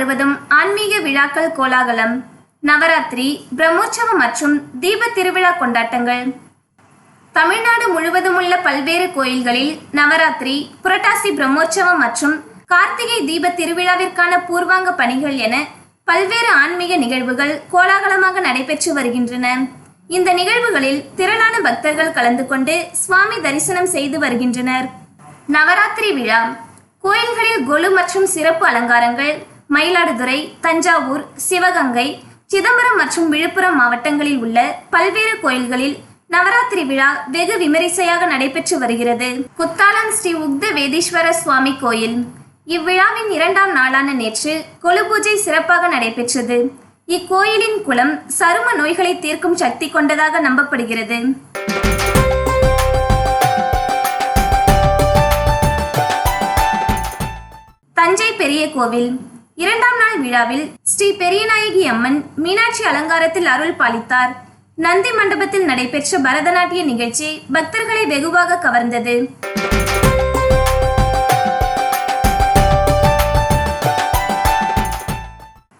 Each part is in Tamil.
முழுவதும் ஆன்மீக விழாக்கள் கோலாகலம் நவராத்திரி பிரம்மோற்சவம் மற்றும் தீப திருவிழா கொண்டாட்டங்கள். தமிழ்நாடு முழுவதும் உள்ள பல்வேறு கோயில்களில் நவராத்திரி புரட்டாசி பிரம்மோற்சவம் மற்றும் கார்த்திகை தீப திருவிழாவிற்கான பூர்வாங்க பணிகள் என பல்வேறு ஆன்மீக நிகழ்வுகள் கோலாகலமாக நடைபெற்று வருகின்றன. இந்த நிகழ்வுகளில் திரளான பக்தர்கள் கலந்து கொண்டு சுவாமி தரிசனம் செய்து வருகின்றனர். நவராத்திரி விழா கோயில்களில் கொலு மற்றும் சிறப்பு அலங்காரங்கள் மயிலாடுதுறை தஞ்சாவூர் சிவகங்கை சிதம்பரம் மற்றும் விழுப்புரம் மாவட்டங்களில் உள்ள பல்வேறு கோயில்களில் நவராத்திரி விழா வெகு விமரிசையாக நடைபெற்று வருகிறது. குத்தாலம் ஸ்ரீ உக்த வேதீஸ்வர சுவாமி கோயில். இவ்விழாவின் இரண்டாம் நாளான நேற்று கொலு பூஜை சிறப்பாக நடைபெற்றது. இக்கோயிலின் குளம் சரும நோய்களை தீர்க்கும் சக்தி கொண்டதாக நம்பப்படுகிறது. தஞ்சை பெரிய கோவில். இரண்டாம் நாள் விழாவில் ஸ்ரீ பெரியநாயகி அம்மன் மீனாட்சி அலங்காரத்தில் அருள் பாலித்தார். நந்தி மண்டபத்தில் நடைபெற்ற பரதநாட்டிய நிகழ்ச்சி பக்தர்களை வெகுவாக கவர்ந்தது.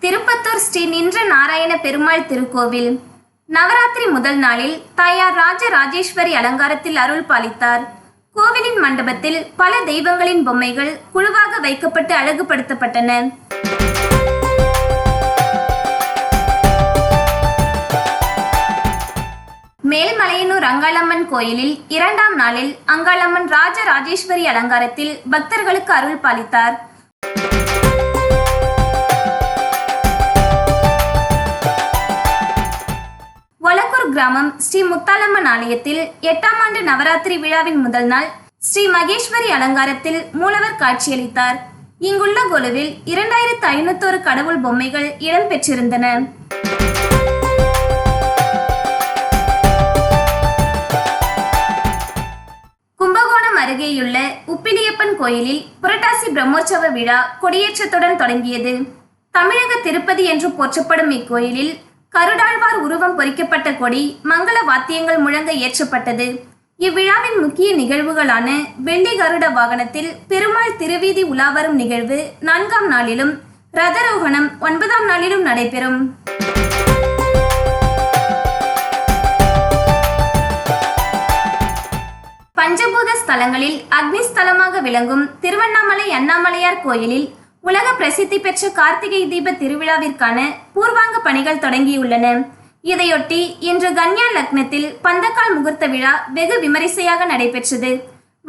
திருப்பத்தூர் ஸ்ரீ நின்ற நாராயண பெருமாள் திருக்கோவில். நவராத்திரி முதல் நாளில் தாயார் ராஜ ராஜேஸ்வரி அலங்காரத்தில் அருள் பாலித்தார். கோவிலின் மண்டபத்தில் பல தெய்வங்களின் பொம்மைகள் குழுவாக வைக்கப்பட்டு அழகுபடுத்தப்பட்டன. மேல்மலையனூர் அங்காளம்மன் கோயிலில் இரண்டாம் நாளில் அங்காளம்மன் ராஜ ராஜேஸ்வரி அலங்காரத்தில் பக்தர்களுக்கு அருள் பாலித்தார். ஒலக்கூர் கிராமம் ஸ்ரீ முத்தாலம்மன் ஆலயத்தில் எட்டாம் ஆண்டு நவராத்திரி விழாவின் முதல் நாள் ஸ்ரீ மகேஸ்வரி அலங்காரத்தில் மூலவர் காட்சியளித்தார். இங்குள்ள கொலுவில் இரண்டாயிரத்து ஐநூத்தோரு கடவுள் பொம்மைகள் இடம்பெற்றிருந்தன அருகேயுள்ள உப்பிலியப்பன் கோயிலில் புரட்டாசி பிரம்மோற்சவ விழா கொடியேற்றத்துடன் தொடங்கியது. தமிழக திருப்பதி என்று போற்றப்படும் இக்கோயிலில் கருடாழ்வார் உருவம் பொறிக்கப்பட்ட கொடி மங்கள வாத்தியங்கள் முழங்க ஏற்றப்பட்டது. இவ்விழாவின் முக்கிய நிகழ்வுகளான வெள்ளி கருட வாகனத்தில் பெருமாள் திருவீதி உலாவரும் நிகழ்வு நான்காம் நாளிலும் ரதரோகணம் ஒன்பதாம் நாளிலும் நடைபெறும். பஞ்சபூத ஸ்தலங்களில் அக்னி ஸ்தலமாக விளங்கும் திருவண்ணாமலை அண்ணாமலையார் கோயிலில் உலக பிரசித்தி பெற்ற கார்த்திகை தீப திருவிழாவிற்கான பூர்வாங்க பணிகள் தொடங்கியுள்ளன. இதையொட்டி இன்று கன்யா லக்னத்தில் பந்தக்கால் முகூர்த்த விழா வெகு விமரிசையாக நடைபெற்றது.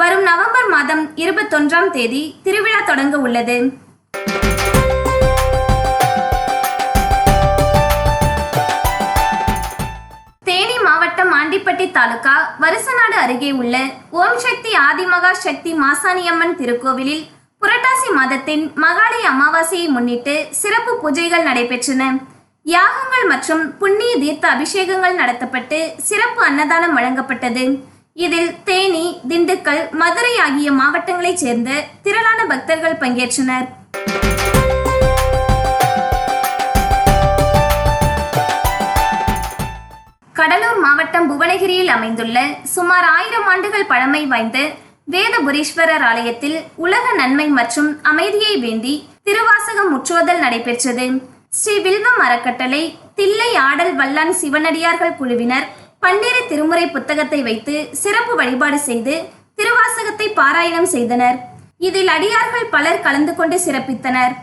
வரும் நவம்பர் மாதம் இருபத்தொன்றாம் தேதி திருவிழா தொடங்க உள்ளது. ஆண்டிப்பட்டி தாலுகா வருசநாடு அருகே உள்ள ஓம் சக்தி ஆதிமகா சக்தி மாசாணியம்மன் திருக்கோவிலில் புரட்டாசி மாதத்தின் மகாலய அமாவாசையை முன்னிட்டு சிறப்பு பூஜைகள் நடைபெற்றன. யாகங்கள் மற்றும் புண்ணிய தீர்த்த அபிஷேகங்கள் நடத்தப்பட்டு சிறப்பு அன்னதானம் வழங்கப்பட்டது. இதில் தேனி திண்டுக்கல் மதுரை ஆகிய மாவட்டங்களைச் சேர்ந்த திரளான பக்தர்கள் பங்கேற்றனர். கடலூர் மாவட்டம் புவனகிரியில் அமைந்துள்ள சுமார் ஆயிரம் ஆண்டுகள் பழமை வாய்ந்த வேதபுரீஸ்வரர் ஆலயத்தில் உலக நன்மை மற்றும் அமைதியை வேண்டி திருவாசகம் முற்றுவதல் நடைபெற்றது. ஸ்ரீ வில்வம் அறக்கட்டளை தில்லை ஆடல் வல்லான் சிவனடியார்கள் குழுவினர் பன்னிரு திருமுறை புத்தகத்தை வைத்து சிறப்பு வழிபாடு செய்து திருவாசகத்தை பாராயணம் செய்தனர். இதில் அடியார்கள் பலர் கலந்து கொண்டு சிறப்பித்தனர்.